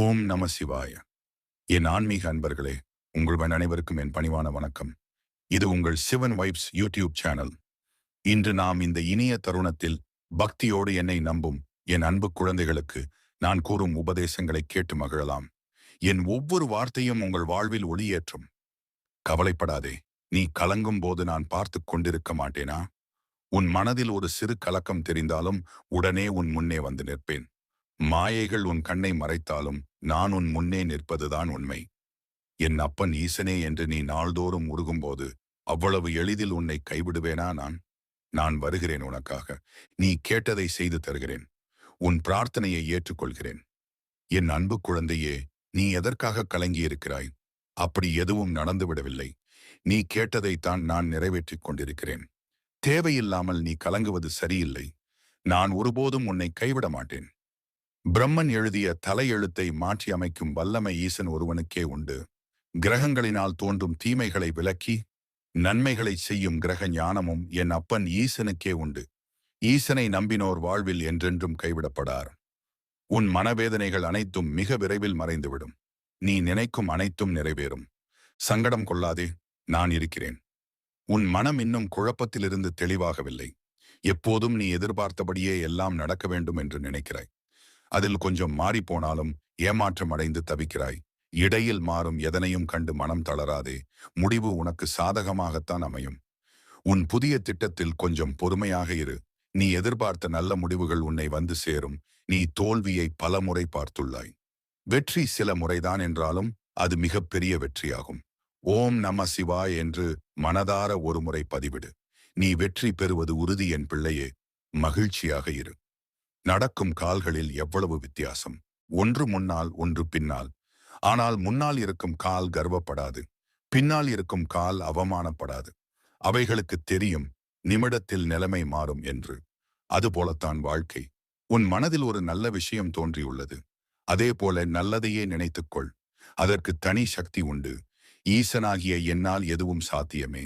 ஓம் நம சிவாய. என் ஆன்மீக அன்பர்களே உங்கள் அனைவருக்கும் என் பணிவான வணக்கம். இது உங்கள் சிவன் வைப்ஸ் யூடியூப் சேனல். இன்று நாம் இந்த இனிய தருணத்தில் பக்தியோடு என்னை நம்பும் என் அன்பு குழந்தைகளுக்கு நான் கூறும் உபதேசங்களை கேட்டு மகிழலாம். என் ஒவ்வொரு வார்த்தையும் உங்கள் வாழ்வில் ஒளியேற்றும். கவலைப்படாதே நீ கலங்கும் போது நான் பார்த்து கொண்டிருக்க மாட்டேனா? உன் மனதில் ஒரு சிறு கலக்கம் தெரிந்தாலும் உடனே உன் முன்னே வந்து நிற்பேன். மாயைகள் உன் கண்ணை மறைத்தாலும் நான் உன் முன்னே நிற்பதுதான் உண்மை. என் அப்பன் ஈசனே என்று நீ நாள்தோறும் உருகும்போது அவ்வளவு எளிதில் உன்னை கைவிடுவேனா நான்? நான் வருகிறேன் உனக்காக. நீ கேட்டதை செய்து தருகிறேன். உன் பிரார்த்தனையை ஏற்றுக்கொள்கிறேன். என் அன்பு குழந்தையே நீ எதற்காக கலங்கியிருக்கிறாய்? அப்படி எதுவும் நடந்துவிடவில்லை. நீ கேட்டதைத்தான் நான் நிறைவேற்றிக் கொண்டிருக்கிறேன். தேவையில்லாமல் நீ கலங்குவது சரியில்லை. நான் ஒருபோதும் உன்னை கைவிட மாட்டேன். பிரம்மன் எழுதிய தலையெழுத்தை மாற்றி அமைக்கும் வல்லமை ஈசன் ஒருவனுக்கே உண்டு. கிரகங்களினால் தோன்றும் தீமைகளை விலக்கி நன்மைகளை செய்யும் கிரக ஞானமும் என் அப்பன் ஈசனுக்கே உண்டு. ஈசனை நம்பினோர் வாழ்வில் என்றென்றும் கைவிடப்படார். உன் மனவேதனைகள் அனைத்தும் மிக விரைவில் மறைந்துவிடும். நீ நினைக்கும் அனைத்தும் நிறைவேறும். சங்கடம் கொள்ளாதே நான் இருக்கிறேன். உன் மனம் இன்னும் குழப்பத்திலிருந்து தெளிவாகவில்லை. எப்போதும் நீ எதிர்பார்த்தபடியே எல்லாம் நடக்க வேண்டும் என்று நினைக்கிறாய். அதில் கொஞ்சம் மாறிப்போனாலும் ஏமாற்றம் அடைந்து தவிக்கிறாய். இடையில் மாறும் எதனையும் கண்டு மனம் தளராதே. முடிவு உனக்கு சாதகமாகத்தான் அமையும். உன் புதிய திட்டத்தில் கொஞ்சம் பொறுமையாக இரு. நீ எதிர்பார்த்த நல்ல முடிவுகள் உன்னை வந்து சேரும். நீ தோல்வியை பல முறை பார்த்துள்ளாய். வெற்றி சில முறைதான் என்றாலும் அது மிகப்பெரிய வெற்றியாகும். ஓம் நம சிவாய் என்று மனதார ஒரு முறை பதிவிடு. நீ வெற்றி பெறுவது உறுதி என் பிள்ளையே. மகிழ்ச்சியாக இரு. நடக்கும் கால்களில் எவ்வளவு வித்தியாசம்? ஒன்று முன்னால் ஒன்று பின்னால். ஆனால் முன்னால் இருக்கும் கால் கர்வப்படாது. பின்னால் இருக்கும் கால் அவமானப்படாது. அவைகளுக்கு தெரியும் நிமிடத்தில் நிலைமை மாறும் என்று. அதுபோலத்தான் வாழ்க்கை. உன் மனதில் ஒரு நல்ல விஷயம் தோன்றியுள்ளது. அதே போல நல்லதையே நினைத்துக்கொள் அதற்கு தனி சக்தி உண்டு. ஈசனாகிய என்னால் எதுவும் சாத்தியமே.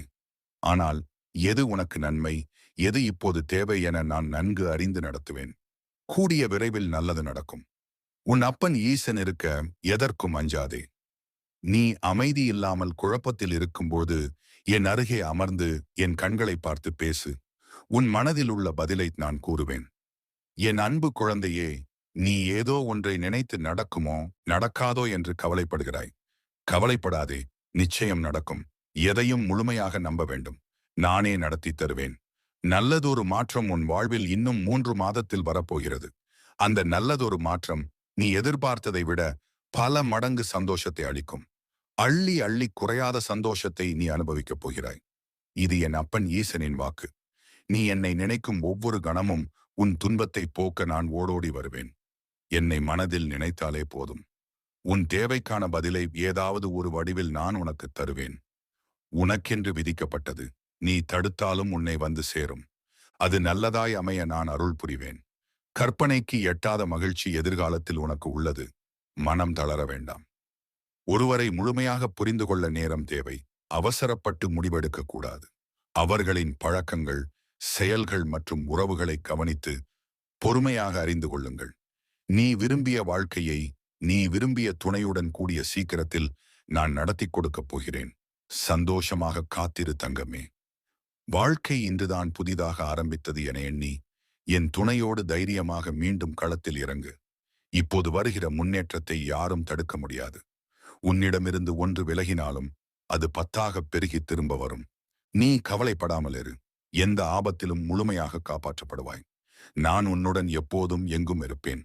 ஆனால் எது உனக்கு நன்மை? எது இப்போது தேவை என நான் நன்கு அறிந்து நடத்துவேன். கூடிய விரைவில் நல்லது நடக்கும். உன் அப்பன் ஈசன் இருக்க எதற்கும் அஞ்சாதே. நீ அமைதி இல்லாமல் குழப்பத்தில் இருக்கும்போது என் அருகே அமர்ந்து என் கண்களை பார்த்து பேசு. உன் மனதில் உள்ள பதிலை நான் கூறுவேன். என் அன்பு குழந்தையே நீ ஏதோ ஒன்றை நினைத்து நடக்குமோ நடக்காதோ என்று கவலைப்படுகிறாய். கவலைப்படாதே நிச்சயம் நடக்கும். எதையும் முழுமையாக நம்ப வேண்டும். நானே நடத்தி தருவேன். நல்லதொரு மாற்றம் உன் வாழ்வில் இன்னும் மூன்று மாதத்தில் வரப்போகிறது. அந்த நல்லதொரு மாற்றம் நீ எதிர்பார்த்ததை விட பல மடங்கு சந்தோஷத்தை அளிக்கும். அள்ளி அள்ளி குறையாத சந்தோஷத்தை நீ அனுபவிக்கப் போகிறாய். இது என் அப்பன் ஈசனின் வாக்கு. நீ என்னை நினைக்கும் ஒவ்வொரு கணமும் உன் துன்பத்தை போக்க நான் ஓடோடி வருவேன். என்னை மனதில் நினைத்தாலே போதும். உன் தேவைக்கான பதிலை ஏதாவது ஒரு வடிவில் நான் உனக்கு தருவேன். உனக்கென்று விதிக்கப்பட்டது. நீ தடுத்தாலும் உன்னை வந்து சேரும். அது நல்லதாய் அமைய நான் அருள் புரிவேன். கற்பனைக்கு எட்டாத மகிழ்ச்சி எதிர்காலத்தில் உனக்கு உள்ளது. மனம் தளர வேண்டாம். ஒருவரை முழுமையாக புரிந்து கொள்ள நேரம் தேவை. அவசரப்பட்டு முடிவெடுக்க கூடாது. அவர்களின் பழக்கங்கள் செயல்கள் மற்றும் உறவுகளை கவனித்து பொறுமையாக அறிந்து கொள்ளுங்கள். நீ விரும்பிய வாழ்க்கையை நீ விரும்பிய துணையுடன் கூடிய சீக்கிரத்தில் நான் நடத்தி கொடுக்கப் போகிறேன். சந்தோஷமாக காத்திரு தங்கமே. வாழ்க்கை இன்றுதான் புதிதாக ஆரம்பித்தது என எண்ணி என் துணையோடு தைரியமாக மீண்டும் களத்தில் இறங்கு. இப்போது வருகிற முன்னேற்றத்தை யாரும் தடுக்க முடியாது. உன்னிடமிருந்து ஒன்று விலகினாலும் அது பத்தாக பெருகி திரும்ப வரும். நீ கவலைப்படாமல் இரு. எந்த ஆபத்திலும் முழுமையாக காப்பாற்றப்படுவாய். நான் உன்னுடன் எப்போதும் எங்கும் இருப்பேன்.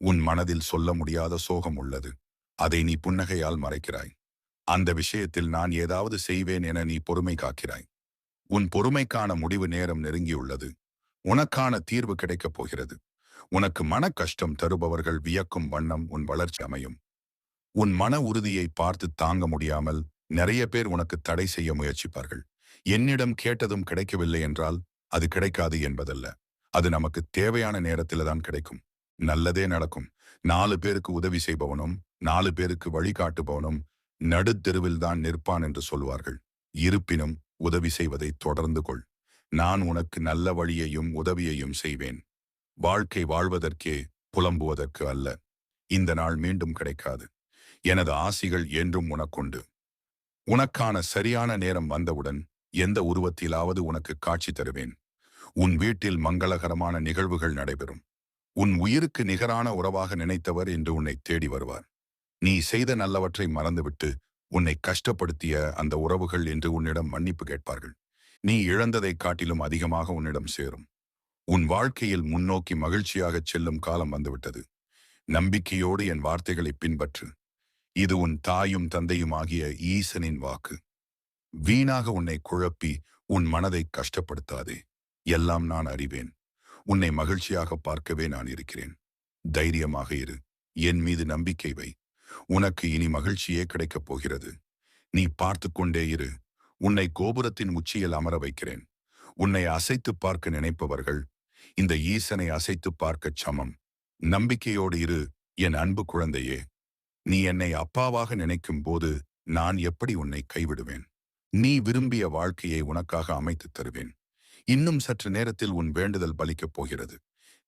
உன் மனதில் சொல்ல முடியாத சோகம் உள்ளது. அதை நீ புன்னகையால் மறைக்கிறாய். அந்த விஷயத்தில் நான் ஏதாவது செய்வேன் என நீ பொறுமை காக்கிறாய். உன் பொறுமைக்கான முடிவு நேரம் நெருங்கியுள்ளது. உனக்கான தீர்வு கிடைக்கப் போகிறது. உனக்கு மன கஷ்டம் தருபவர்கள் வியக்கும் வண்ணம் உன் வளர்ச்சி அமையும். உன் மன உறுதியை பார்த்து தாங்க முடியாமல் நிறைய பேர் உனக்கு தடை செய்ய முயற்சிப்பார்கள். என்னிடம் கேட்டதும் கிடைக்கவில்லை என்றால் அது கிடைக்காது என்பதல்ல. அது நமக்கு தேவையான நேரத்தில் தான் கிடைக்கும். நல்லதே நடக்கும். நாலு பேருக்கு உதவி செய்பவனும் நாலு பேருக்கு வழிகாட்டுபவனும் நடுத்தெருவில் தான் நிற்பான் என்று சொல்வார்கள். இருப்பினும் உதவி செய்வதை தொடர்ந்து கொள். நான் உனக்கு நல்ல வழியையும் உதவியையும் செய்வேன். வாழ்க்கை வாழ்வதற்கே புலம்புவதற்கு அல்ல. இந்த நாள் மீண்டும் கிடைக்காது. எனது ஆசிகள் என்றும் உனக்குண்டு. உனக்கான சரியான நேரம் வந்தவுடன் எந்த உருவத்திலாவது உனக்கு காட்சி தருவேன். உன் வீட்டில் மங்களகரமான நிகழ்வுகள் நடைபெறும். உன் உயிருக்கு நிகரான உறவாக நினைத்தவர் என்று உன்னை தேடி வருவார். நீ செய்த நல்லவற்றை மறந்துவிட்டு உன்னை கஷ்டப்படுத்திய அந்த உறவுகள் என்று உன்னிடம் மன்னிப்பு கேட்பார்கள். நீ இழந்ததைக் காட்டிலும் அதிகமாக உன்னிடம் சேரும். உன் வாழ்க்கையில் முன்னோக்கி மகிழ்ச்சியாகச் செல்லும் காலம் வந்துவிட்டது. நம்பிக்கையோடு என் வார்த்தைகளை பின்பற்று. இது உன் தாயும் தந்தையும் ஆகிய ஈசனின் வாக்கு. வீணாக உன்னை குழப்பி உன் மனதை கஷ்டப்படுத்தாதே. எல்லாம் நான் அறிவேன். உன்னை மகிழ்ச்சியாக பார்க்கவே நான் இருக்கிறேன். தைரியமாக இரு. என் மீது நம்பிக்கை வை. உனக்கு இனி மகிழ்ச்சியே கிடைக்கப் போகிறது. நீ பார்த்து கொண்டே இரு. உன்னை கோபுரத்தின் உச்சியில் அமர வைக்கிறேன். உன்னை அசைத்து பார்க்க நினைப்பவர்கள் இந்த ஈசனை அசைத்து பார்க்கச் சமம். நம்பிக்கையோடு இரு என் அன்பு குழந்தையே. நீ என்னை அப்பாவாக நினைக்கும் போது நான் எப்படி உன்னை கைவிடுவேன்? நீ விரும்பிய வாழ்க்கையை உனக்காக அமைத்துத் தருவேன். இன்னும் சற்று நேரத்தில் உன் வேண்டுதல் பலிக்கப் போகிறது.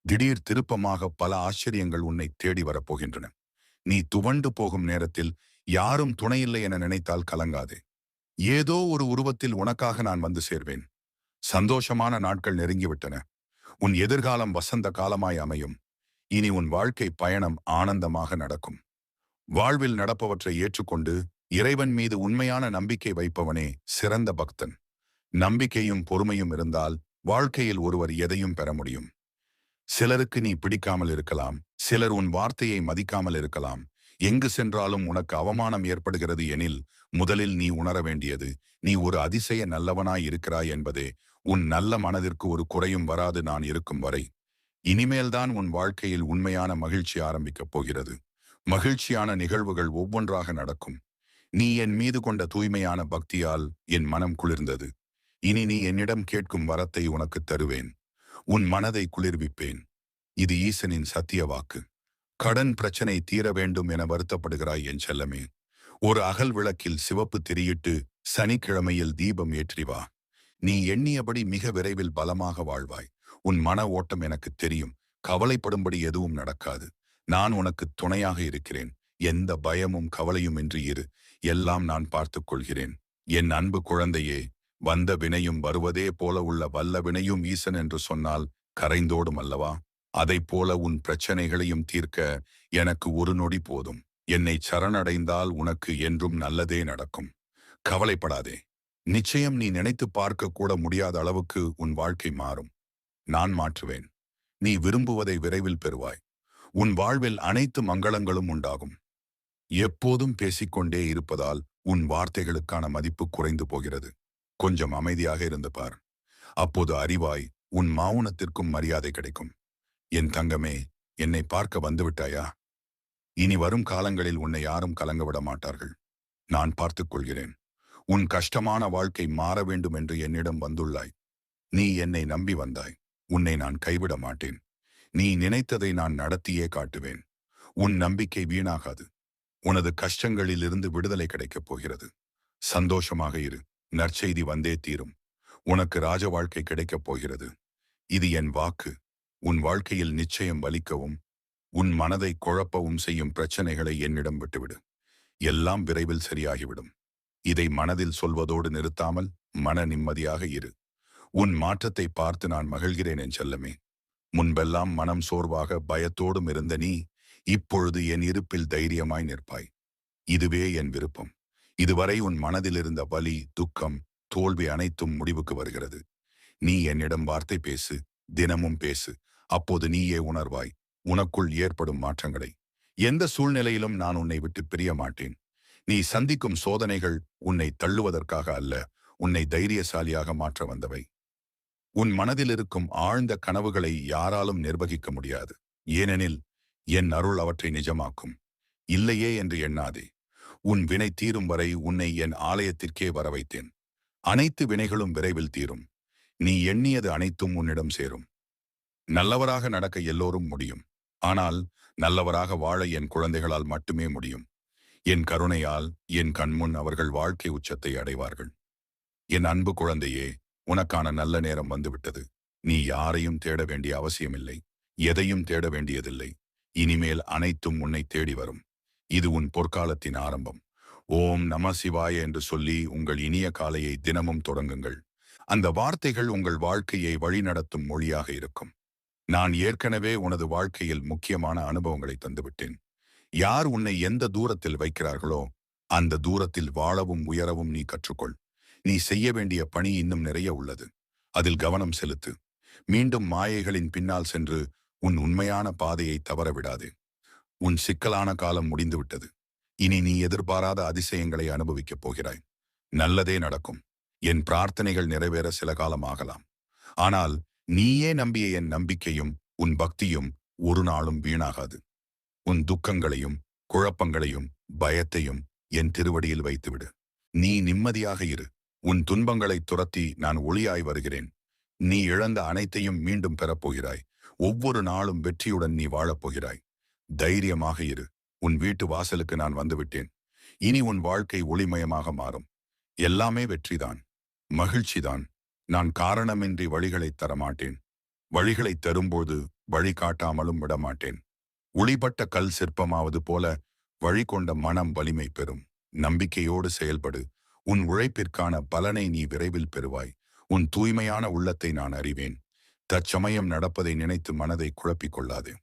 திடீர் திருப்பமாக பல ஆச்சரியங்கள் உன்னை தேடி வரப்போகின்றன நீ துவண்டு போகும் நேரத்தில் யாரும் துணையில்லை என நினைத்தால் கலங்காதே. ஏதோ ஒரு உருவத்தில் உனக்காக நான் வந்து சேர்வேன். சந்தோஷமான நாட்கள் நெருங்கிவிட்டன. உன் எதிர்காலம் வசந்த காலமாய் அமையும். இனி உன் வாழ்க்கை பயணம் ஆனந்தமாக நடக்கும். வாழ்வில் நடப்பவற்றை ஏற்றுக்கொண்டு இறைவன் மீது உண்மையான நம்பிக்கை வைப்பவனே சிறந்த பக்தன். நம்பிக்கையும் பொறுமையும் இருந்தால் வாழ்க்கையில் ஒருவர் எதையும் பெற முடியும். சிலருக்கு நீ பிடிக்காமல் இருக்கலாம். சிலர் உன் வார்த்தையை மதிக்காமல் இருக்கலாம். எங்கு சென்றாலும் உனக்கு அவமானம் ஏற்படுகிறது எனில் முதலில் நீ உணர வேண்டியது நீ ஒரு அதிசய நல்லவனாய் இருக்கிறாய் என்பதே. உன் நல்ல மனதிற்கு ஒரு குறையும் வராது நான் இருக்கும் வரை. இனிமேல்தான் உன் வாழ்க்கையில் உண்மையான மகிழ்ச்சி ஆரம்பிக்கப் போகிறது. மகிழ்ச்சியான நிகழ்வுகள் ஒவ்வொன்றாக நடக்கும். நீ என் மீது கொண்ட தூய்மையான பக்தியால் என் மனம் குளிர்ந்தது. இனி நீ என்னிடம் கேட்கும் வரத்தை உனக்கு தருவேன். உன் மனதை குளிர்விப்பேன். இது ஈசனின் சத்திய வாக்கு கடன் பிரச்சனை தீர வேண்டும் என வருத்தப்படுகிறாய் என் செல்லமே. ஒரு அகல் விளக்கில் சிவப்பு திரியிட்டு சனிக்கிழமையில் தீபம் ஏற்றி வா. நீ எண்ணியபடி மிக விரைவில் பலமாக வாழ்வாய். உன் மன ஓட்டம் எனக்கு தெரியும். கவலைப்படும்படி எதுவும் நடக்காது. நான் உனக்கு துணையாக இருக்கிறேன். எந்த பயமும் கவலையும் இன்றி இரு. எல்லாம் நான் பார்த்துக் கொள்கிறேன். என் அன்பு குழந்தையே வந்த வினையும் வருவதே போல உள்ள வல்ல வினையும் ஈசன் என்று சொன்னால் கரைந்தோடும் அல்லவா? அதைப் போல உன் பிரச்சனைகளையும் தீர்க்க எனக்கு ஒரு நொடி போதும். என்னை சரணடைந்தால் உனக்கு என்றும் நல்லதே நடக்கும். கவலைப்படாதே. நிச்சயம் நீ நினைத்து பார்க்க கூட முடியாத அளவுக்கு உன் வாழ்க்கை மாறும். நான் மாற்றுவேன். நீ விரும்புவதை விரைவில் பெறுவாய். உன் வாழ்வில் அனைத்து மங்களங்களும் உண்டாகும். எப்போதும் பேசிக்கொண்டே இருப்பதால் உன் வார்த்தைகளுக்கான மதிப்பு குறைந்து போகிறது. கொஞ்சம் அமைதியாக இருந்து பார். அப்போது அறிவாய் உன் மௌனத்திற்கும் மரியாதை கிடைக்கும். என் தங்கமே என்னை பார்க்க வந்துவிட்டாயா இனி வரும் காலங்களில் உன்னை யாரும் கலங்க விட மாட்டார்கள். நான் பார்த்துக் கொள்கிறேன். உன் கஷ்டமான வாழ்க்கை மாற வேண்டும் என்று என்னிடம் வந்துள்ளாய். நீ என்னை நம்பி வந்தாய். உன்னை நான் கைவிட மாட்டேன். நீ நினைத்ததை நான் நடத்தியே காட்டுவேன். உன் நம்பிக்கை வீணாகாது. உனது கஷ்டங்களிலிருந்து விடுதலை கிடைக்கப் போகிறது. சந்தோஷமாக இரு. நற்செய்தி வந்தே தீரும். உனக்கு ராஜ வாழ்க்கை கிடைக்கப் போகிறது. இது என் வாக்கு. உன் வாழ்க்கையில் நிச்சயம் வலிக்கவும் உன் மனதை குழப்பவும் செய்யும் பிரச்சனைகளை என்னிடம் விட்டுவிடு. எல்லாம் விரைவில் சரியாகிவிடும். இதை மனதில் சொல்வதோடு நிறுத்தாமல் மன நிம்மதியாக இரு. உன் மாற்றத்தை பார்த்து நான் மகிழ்கிறேன் என் செல்லமே. முன்பெல்லாம் மனம் சோர்வாக பயத்தோடும் இருந்த நீ இப்பொழுது என் இருப்பில் தைரியமாய் நிற்பாய். இதுவே என் விருப்பம். இதுவரை உன் மனதில் இருந்த வலி துக்கம் தோல்வி அனைத்தும் முடிவுக்கு வருகிறது. நீ என்னிடம் வார்த்தை பேசு தினமும் பேசு. அப்போது நீயே உணர்வாய் உனக்குள் ஏற்படும் மாற்றங்களை. எந்த சூழ்நிலையிலும் நான் உன்னை விட்டு பிரிய மாட்டேன். நீ சந்திக்கும் சோதனைகள் உன்னை தள்ளுவதற்காக அல்ல உன்னை தைரியசாலியாக மாற்ற வந்தவை. உன் மனதில் இருக்கும் ஆழ்ந்த கனவுகளை யாராலும் நிர்வகிக்க முடியாது. ஏனெனில் என் அருள் அவற்றை நிஜமாக்கும். இல்லையே என்று எண்ணாதே. உன் வினை தீரும் வரை உன்னை என் ஆலயத்திற்கே வர வைத்தேன் அனைத்து வினைகளும் விரைவில் தீரும். நீ எண்ணியது அனைத்தும் உன்னிடம் சேரும். நல்லவராக நடக்க எல்லோரும் முடியும். ஆனால் நல்லவராக வாழ என் குழந்தைகளால் மட்டுமே முடியும். என் கருணையால் என் கண்முன் அவர்கள் வாழ்க்கை உச்சத்தை அடைவார்கள். என் அன்பு குழந்தையே உனக்கான நல்ல நேரம் வந்துவிட்டது. நீ யாரையும் தேட வேண்டிய அவசியமில்லை. எதையும் தேட வேண்டியதில்லை. இனிமேல் அனைத்தும் உன்னை தேடி வரும். இது உன் பொற்காலத்தின் ஆரம்பம். ஓம் நம சிவாய என்று சொல்லி உங்கள் இனிய காலையை தினமும் தொடங்குங்கள். அந்த வார்த்தைகள் உங்கள் வாழ்க்கையை வழிநடத்தும் மொழியாக இருக்கும். நான் ஏற்கனவே உனது வாழ்க்கையில் முக்கியமான அனுபவங்களை தந்துவிட்டேன். யார் உன்னை எந்த தூரத்தில் வைக்கிறார்களோ அந்த தூரத்தில் வாழவும் உயரவும் நீ கற்றுக்கொள். நீ செய்ய வேண்டிய பணி இன்னும் நிறைய உள்ளது. அதில் கவனம் செலுத்து. மீண்டும் மாயைகளின் பின்னால் சென்று உன் உண்மையான பாதையை தவற விடாது. உன் சிக்கலான காலம் முடிந்துவிட்டது. இனி நீ எதிர்பாராத அதிசயங்களை அனுபவிக்கப் போகிறாய். நல்லதே நடக்கும். என் பிரார்த்தனைகள் நிறைவேற சில காலம் ஆகலாம். ஆனால் நீயே நம்பிய என் நம்பிக்கையும் உன் பக்தியும் ஒரு நாளும் வீணாகாது. உன் துக்கங்களையும் குழப்பங்களையும் பயத்தையும் என் திருவடியில் வைத்துவிடு. நீ நிம்மதியாக இரு. உன் துன்பங்களை துரத்தி நான் ஒளியாய் வருகிறேன். நீ இழந்த அனைத்தையும் மீண்டும் பெறப்போகிறாய் ஒவ்வொரு நாளும் வெற்றியுடன் நீ வாழப்போகிறாய் தைரியமாக இரு. உன் வீட்டு வாசலுக்கு நான் வந்துவிட்டேன். இனி உன் வாழ்க்கை ஒளிமயமாக மாறும். எல்லாமே வெற்றிதான். மகிழ்ச்சிதான். நான் காரணமின்றி வழிகளை தரமாட்டேன். வழிகளை தரும்போது வழி காட்டாமலும் விடமாட்டேன். ஒளிபட்ட கல் சிற்பமாவது போல வழி கொண்ட மனம் வலிமை பெறும். நம்பிக்கையோடு செயல்படு. உன் உழைப்பிற்கான பலனை நீ விரைவில் பெறுவாய். உன் தூய்மையான உள்ளத்தை நான் அறிவேன். தற்சமயம் நடப்பதை நினைத்து மனதை குழப்பிக் கொள்ளாதே.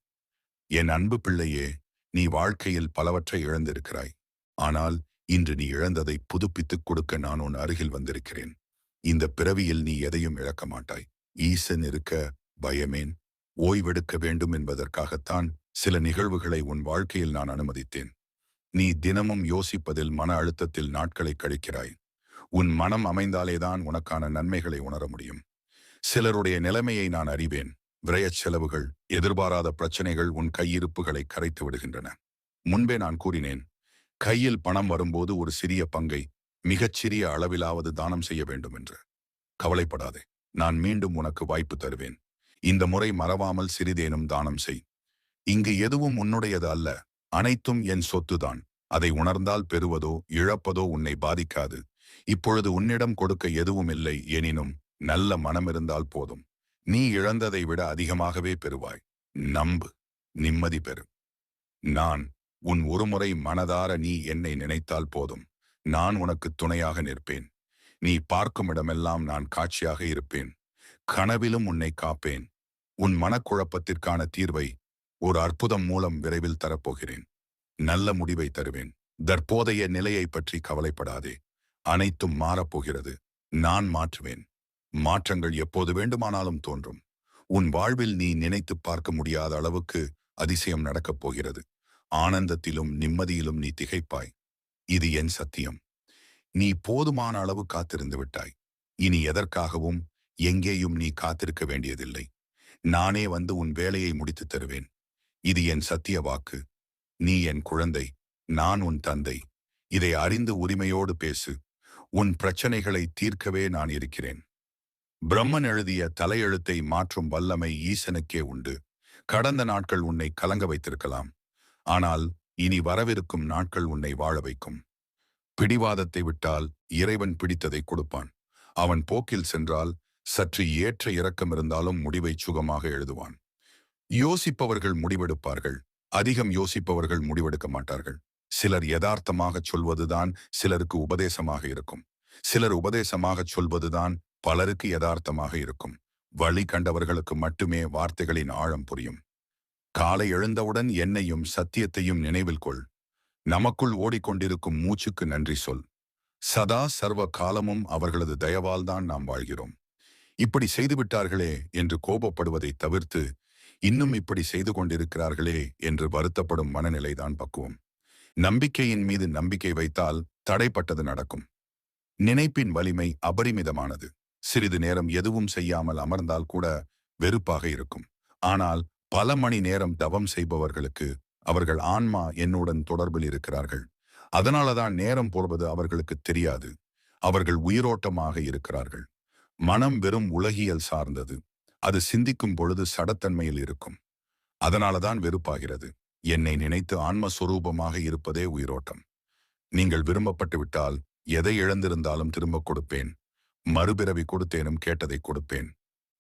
என் அன்பு பிள்ளையே நீ வாழ்க்கையில் பலவற்றை இழந்திருக்கிறாய். ஆனால் இன்று நீ இழந்ததை புதுப்பித்துக் கொடுக்க நான் உன் அருகில் வந்திருக்கிறேன். இந்த பிறவியில் நீ எதையும் இழக்க மாட்டாய். ஈசன் இருக்க பயமேன். ஓய்வெடுக்க வேண்டும் என்பதற்காகத்தான் சில நிகழ்வுகளை உன் வாழ்க்கையில் நான் அனுமதித்தேன். நீ தினமும் யோசிப்பதில் மன அழுத்தத்தில் நாட்களை கழிக்கிறாய். உன் மனம் அமைந்தாலேதான் உனக்கான நன்மைகளை உணர முடியும். சிலருடைய நிலைமையை நான் அறிவேன். விரயச் செலவுகள் எதிர்பாராத பிரச்சனைகள் உன் கையிருப்புகளை கரைத்து விடுகின்றன. முன்பே நான் கூறினேன் கையில் பணம் வரும்போது ஒரு சிறிய பங்கை மிகச்சிறிய அளவிலாவது தானம் செய்ய வேண்டும் என்று. கவலைப்படாதே நான் மீண்டும் உனக்கு வாய்ப்பு தருவேன். இந்த முறை மறவாமல் சிறிதேனும் தானம் செய். இங்கு எதுவும் உன்னுடையது அல்ல அனைத்தும் என் சொத்துதான். அதை உணர்ந்தால் பெறுவதோ இழப்பதோ உன்னை பாதிக்காது. இப்பொழுது உன்னிடம் கொடுக்க எதுவும் இல்லை எனினும் நல்ல மனம் இருந்தால் போதும். நீ இழந்ததை விட அதிகமாகவே பெறுவாய். நம்பு நிம்மதி பெறும் நான் உன் ஒருமுறை மனதார நீ என்னை நினைத்தால் போதும். நான் உனக்கு துணையாக நிற்பேன். நீ பார்க்கும் இடமெல்லாம் நான் காட்சியாக இருப்பேன். கனவிலும் உன்னை காப்பேன். உன் மனக்குழப்பத்திற்கான தீர்வை ஒரு அற்புதம் மூலம் விரைவில் தரப்போகிறேன். நல்ல முடிவை தருவேன். தற்போதைய நிலையை பற்றி கவலைப்படாதே. அனைத்தும் மாறப்போகிறது. நான் மாற்றுவேன். மாற்றங்கள் எப்போது வேண்டுமானாலும் தோன்றும். உன் வாழ்வில் நீ நினைத்து பார்க்க முடியாத அளவுக்கு அதிசயம் நடக்கப் போகிறது. ஆனந்தத்திலும் நிம்மதியிலும் நீ திகைப்பாய். இது என் சத்தியம். நீ போதுமான அளவு காத்திருந்து விட்டாய். இனி எதற்காகவும் எங்கேயும் நீ காத்திருக்க வேண்டியதில்லை. நானே வந்து உன் வேலையை முடித்துத் தருவேன். இது என் சத்திய வாக்கு. நீ என் குழந்தை. நான் உன் தந்தை. இதை அறிந்து உரிமையோடு பேசு. உன் பிரச்சனைகளை தீர்க்கவே நான் இருக்கிறேன். பிரம்மன் எழுதிய தலையெழுத்தை மாற்றும் வல்லமை ஈசனுக்கே உண்டு. கடந்த நாட்கள் உன்னை கலங்க வைத்திருக்கலாம். ஆனால் இனி வரவிருக்கும் நாட்கள் உன்னை வாழ வைக்கும். பிடிவாதத்தை விட்டால் இறைவன் பிடித்ததை கொடுப்பான். அவன் போக்கில் சென்றால் சற்று ஏற்ற இறக்கம் இருந்தாலும் முடிவை சுகமாக எழுதுவான். யோசிப்பவர்கள் முடிவெடுப்பார்கள். அதிகம் யோசிப்பவர்கள் முடிவெடுக்க மாட்டார்கள். சிலர் யதார்த்தமாகச் சொல்வதுதான் சிலருக்கு உபதேசமாக இருக்கும். சிலர் உபதேசமாகச் சொல்வதுதான் பலருக்கு யதார்த்தமாக இருக்கும். வழி கண்டவர்களுக்கு மட்டுமே வார்த்தைகளின் ஆழம் புரியும். காலை எழுந்தவுடன் என்னையும் சத்தியத்தையும் நினைவில் கொள். நமக்குள் ஓடிக்கொண்டிருக்கும் மூச்சுக்கு நன்றி சொல். சதா சர்வ காலமும் அவர்களது தயவால்தான் நாம் வாழ்கிறோம். இப்படி செய்துவிட்டார்களே என்று கோபப்படுவதை தவிர்த்து இன்னும் இப்படி செய்து கொண்டிருக்கிறார்களே என்று வருத்தப்படும் மனநிலைதான் பக்குவம். நம்பிக்கையின் மீது நம்பிக்கை வைத்தால் தடைப்பட்டது நடக்கும். நினைப்பின் வலிமை அபரிமிதமானது. சிறிது நேரம் எதுவும் செய்யாமல் அமர்ந்தால் கூட வெறுப்பாக இருக்கும். ஆனால் பல மணி நேரம் தவம் செய்பவர்களுக்கு அவர்கள் ஆன்மா என்னுடன் தொடர்பில் இருக்கிறார்கள். அதனாலதான் நேரம் போடுவது அவர்களுக்கு தெரியாது. அவர்கள் உயிரோட்டமாக இருக்கிறார்கள். மனம் வெறும் உலகியல் சார்ந்தது. அது சிந்திக்கும் பொழுது சடத்தன்மையில் இருக்கும். அதனாலதான் வெறுப்பாகிறது. என்னை நினைத்து ஆன்மஸ்வரூபமாக இருப்பதே உயிரோட்டம். நீங்கள் விரும்பப்பட்டு விட்டால் எதை இழந்திருந்தாலும் திரும்ப கொடுப்பேன். மறுபிறவி கொடுத்தேனும் கேட்டதை கொடுப்பேன்.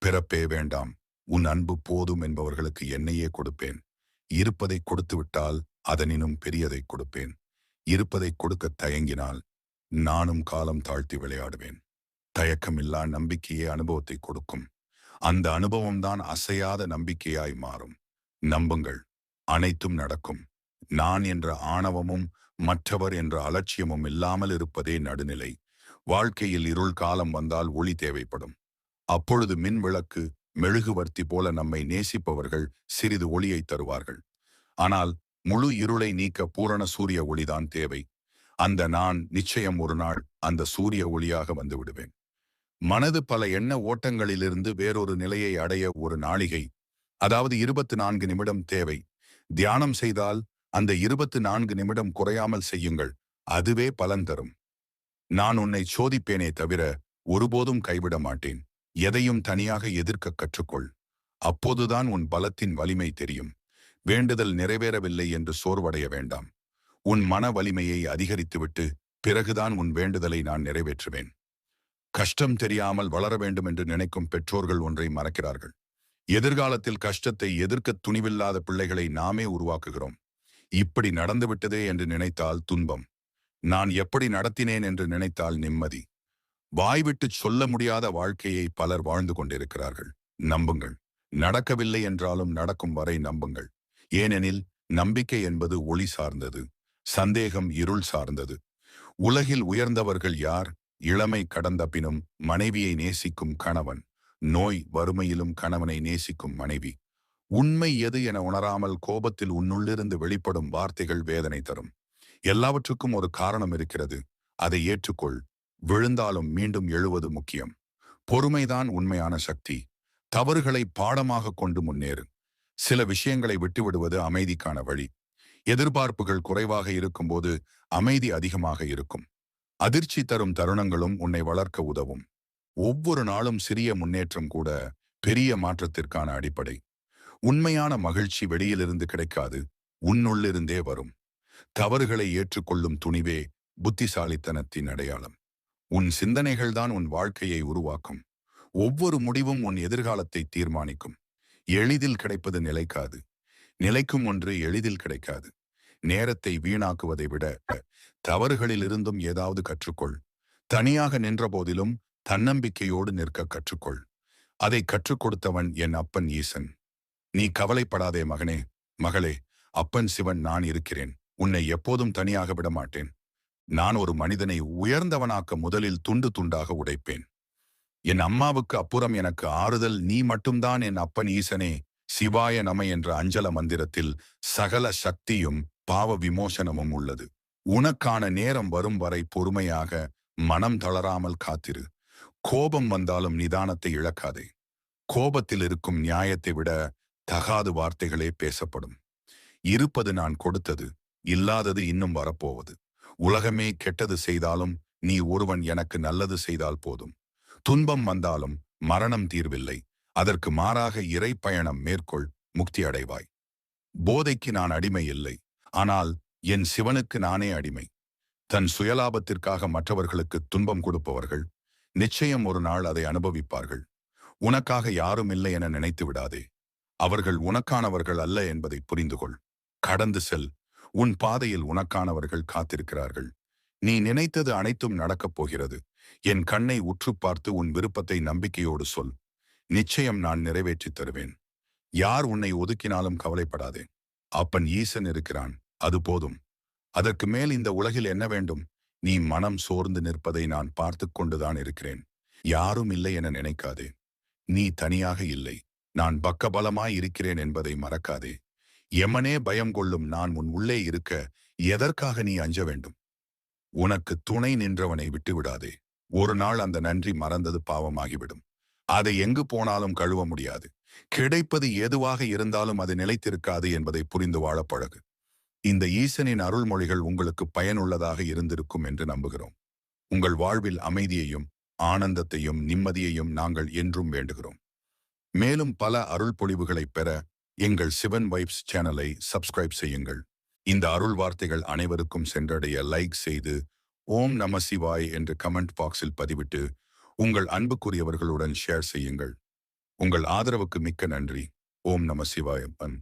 பிறப்பே வேண்டாம். உன் அன்பு போதும் என்பவர்களுக்கு என்னையே கொடுப்பேன். இருப்பதை கொடுத்துவிட்டால் அதனினும் பெரியதை கொடுப்பேன். இருப்பதை கொடுக்க தயங்கினால் நானும் காலம் தாழ்த்தி விளையாடுவேன். தயக்கமில்லா நம்பிக்கையே அனுபவத்தை கொடுக்கும். அந்த அனுபவம்தான் அசையாத நம்பிக்கையாய் மாறும். நம்புங்கள். அனைத்தும் நடக்கும். நான் என்ற ஆணவமும் மற்றவர் என்ற அலட்சியமும் இல்லாமல் இருப்பதே நடுநிலை. வாழ்க்கையில் இருள் காலம் வந்தால் ஒளி தேவைப்படும். அப்பொழுது மின் விளக்கு மெழுகுவர்த்தி போல நம்மை நேசிப்பவர்கள் சிறிது ஒளியை தருவார்கள். ஆனால் முழு இருளை நீக்க பூரண சூரிய ஒளிதான் தேவை. அந்த நான் நிச்சயம் ஒரு நாள் அந்த சூரிய ஒளியாக வந்து விடுவேன். மனது பல எண்ண ஓட்டங்களிலிருந்து வேறொரு நிலையை அடைய ஒரு நாளிகை அதாவது இருபத்து நான்கு நிமிடம் தேவை. தியானம் செய்தால் அந்த இருபத்து நான்கு நிமிடம் குறையாமல் செய்யுங்கள். அதுவே பலன் தரும். நான் உன்னை சோதிப்பேனே தவிர ஒருபோதும் கைவிட மாட்டேன். எதையும் தனியாக எதிர்க்க கற்றுக்கொள். அப்போதுதான் உன் பலத்தின் வலிமை தெரியும். வேண்டுதல் நிறைவேறவில்லை என்று சோர்வடைய வேண்டாம். உன் மன வலிமையை அதிகரித்துவிட்டு பிறகுதான் உன் வேண்டுதலை நான் நிறைவேற்றுவேன். கஷ்டம் தெரியாமல் வளர வேண்டும் என்று நினைக்கும் பெற்றோர்கள் ஒன்றை மறக்கிறார்கள். எதிர்காலத்தில் கஷ்டத்தை எதிர்க்க துணிவில்லாத பிள்ளைகளை நாமே உருவாக்குகிறோம். இப்படி நடந்துவிட்டதே என்று நினைத்தால் துன்பம். நான் எப்படி நடத்தினேன் என்று நினைத்தால் நிம்மதி. வாய்விட்டு சொல்ல முடியாத வாழ்க்கையை பலர் வாழ்ந்து கொண்டிருக்கிறார்கள். நம்புங்கள். நடக்கவில்லை என்றாலும் நடக்கும் வரை நம்புங்கள். ஏனெனில் நம்பிக்கை என்பது ஒளி சார்ந்தது. சந்தேகம் இருள் சார்ந்தது. உலகில் உயர்ந்தவர்கள் யார்? இளமை கடந்த பினும் மனைவியை நேசிக்கும் கணவன். நோய் வறுமையிலும் கணவனை நேசிக்கும் மனைவி. உண்மை எது என உணராமல் கோபத்தில் உன்னுள்ளிருந்து வெளிப்படும் வார்த்தைகள் வேதனை தரும். எல்லாவற்றுக்கும் ஒரு காரணம் இருக்கிறது. அதை ஏற்றுக்கொள். விழுந்தாலும் மீண்டும் எழுவது முக்கியம். பொறுமைதான் உண்மையான சக்தி. தவறுகளை பாடமாக கொண்டு முன்னேறு. சில விஷயங்களை விட்டுவிடுவது அமைதிக்கான வழி. எதிர்பார்ப்புகள் குறைவாக இருக்கும்போது அமைதி அதிகமாக இருக்கும். அதிர்ச்சி தரும் தருணங்களும் உன்னை வளர்க்க உதவும். ஒவ்வொரு நாளும் சிறிய முன்னேற்றம் கூட பெரிய மாற்றத்திற்கான அடிப்படை. உண்மையான மகிழ்ச்சி வெளியிலிருந்து கிடைக்காது. உன்னுள்ளிருந்தே வரும். தவறுகளை ஏற்றுக்கொள்ளும் துணிவே புத்திசாலித்தனத்தின் அடையாளம். உன் சிந்தனைகள்தான் உன் வாழ்க்கையை உருவாக்கும். ஒவ்வொரு முடிவும் உன் எதிர்காலத்தை தீர்மானிக்கும். எளிதில் கிடைப்பது நிலைக்காது. நிலைக்கும் ஒன்று எளிதில் கிடைக்காது. நேரத்தை வீணாக்குவதை விட தவறுகளிலிருந்தும் ஏதாவது கற்றுக்கொள். தனியாக நின்ற போதிலும் தன்னம்பிக்கையோடு நிற்க கற்றுக்கொள். அதை கற்றுக் கொடுத்தவன் என் அப்பன் ஈசன். நீ கவலைப்படாதே மகனே. மகளே அப்பன் சிவன் நான் இருக்கிறேன். உன்னை எப்போதும் தனியாக விட மாட்டேன் நான் ஒரு மனிதனை உயர்ந்தவனாக்க முதலில் துண்டு துண்டாக உடைப்பேன். என் அம்மாவுக்கு அப்புறம் எனக்கு ஆறுதல் நீ மட்டும்தான் என் அப்பன் ஈசனே சிவாய நம என்ற அஞ்சல மந்திரத்தில் சகல சக்தியும் பாவ விமோசனமும் உள்ளது. உனக்கான நேரம் வரும் வரை பொறுமையாக மனம் தளராமல் காத்திரு. கோபம் வந்தாலும் நிதானத்தை இழக்காதே. கோபத்தில் இருக்கும் நியாயத்தை விட தகாது வார்த்தைகளே பேசப்படும். இருப்பது நான் கொடுத்தது. இல்லாதது இன்னும் வரப்போவது. உலகமே கெட்டது செய்தாலும் நீ ஒருவன் எனக்கு நல்லது செய்தால் போதும். துன்பம் வந்தாலும் மரணம் தீர்வில்லை. அதற்கு மாறாக இறை பயணம் மேற்கொள் முக்தி அடைவாய் போதைக்கு நான் அடிமை இல்லை. ஆனால் என் சிவனுக்கு நானே அடிமை. தன் சுயலாபத்திற்காக மற்றவர்களுக்கு துன்பம் கொடுப்பவர்கள் நிச்சயம் ஒரு நாள் அதை அனுபவிப்பார்கள். உனக்காக யாரும் இல்லை என நினைத்து விடாதே. அவர்கள் உனக்கானவர்கள் அல்ல என்பதை புரிந்து கொள் கடந்து செல். உன் பாதையில் உனக்கானவர்கள் காத்திருக்கிறார்கள். நீ நினைத்தது அனைத்தும் நடக்கப் போகிறது. என் கண்ணை உற்று பார்த்து உன் விருப்பத்தை நம்பிக்கையோடு சொல். நிச்சயம் நான் நிறைவேற்றித் தருவேன். யார் உன்னை ஒதுக்கினாலும் கவலைப்படாதே. அப்பன் ஈசன் இருக்கிறான். அது போதும். அதற்கு மேல் இந்த உலகில் என்ன வேண்டும்? நீ மனம் சோர்ந்து நிற்பதை நான் பார்த்து கொண்டுதான் இருக்கிறேன். யாரும் இல்லை என நினைக்காதே. நீ தனியாக இல்லை. நான் பக்கபலமாய் இருக்கிறேன் என்பதை மறக்காதே. எமனே பயம் கொள்ளும் நான் உன் உள்ளே இருக்க எதற்காக நீ அஞ்ச வேண்டும்? உனக்கு துணை நின்றவனை விட்டுவிடாதே. ஒரு நாள் அந்த நன்றி மறந்தது பாவமாகிவிடும். அதை எங்கு போனாலும் கழுவ முடியாது. கிடைப்பது எதுவாக இருந்தாலும் அது நிலைத்திருக்காது என்பதை புரிந்து வாழ பழகு. இந்த ஈசனின் அருள்மொழிகள் உங்களுக்கு பயனுள்ளதாக இருந்திருக்கும் என்று நம்புகிறோம். உங்கள் வாழ்வில் அமைதியையும் ஆனந்தத்தையும் நிம்மதியையும் நாங்கள் என்றும் வேண்டுகிறோம். மேலும் பல அருள் பொழிவுகளைப் பெற எங்கள் சிவன் வைப்ஸ் சேனலை சப்ஸ்கிரைப் செய்யுங்கள். இந்த அருள் வார்த்தைகள் அனைவருக்கும் சென்றடைய லைக் செய்து ஓம் நம சிவாய் என்று கமெண்ட் பாக்ஸில் பதிவிட்டு உங்கள் அன்புக்குரியவர்களுடன் ஷேர் செய்யுங்கள். உங்கள் ஆதரவுக்கு மிக்க நன்றி. ஓம் நம சிவாயப்பன்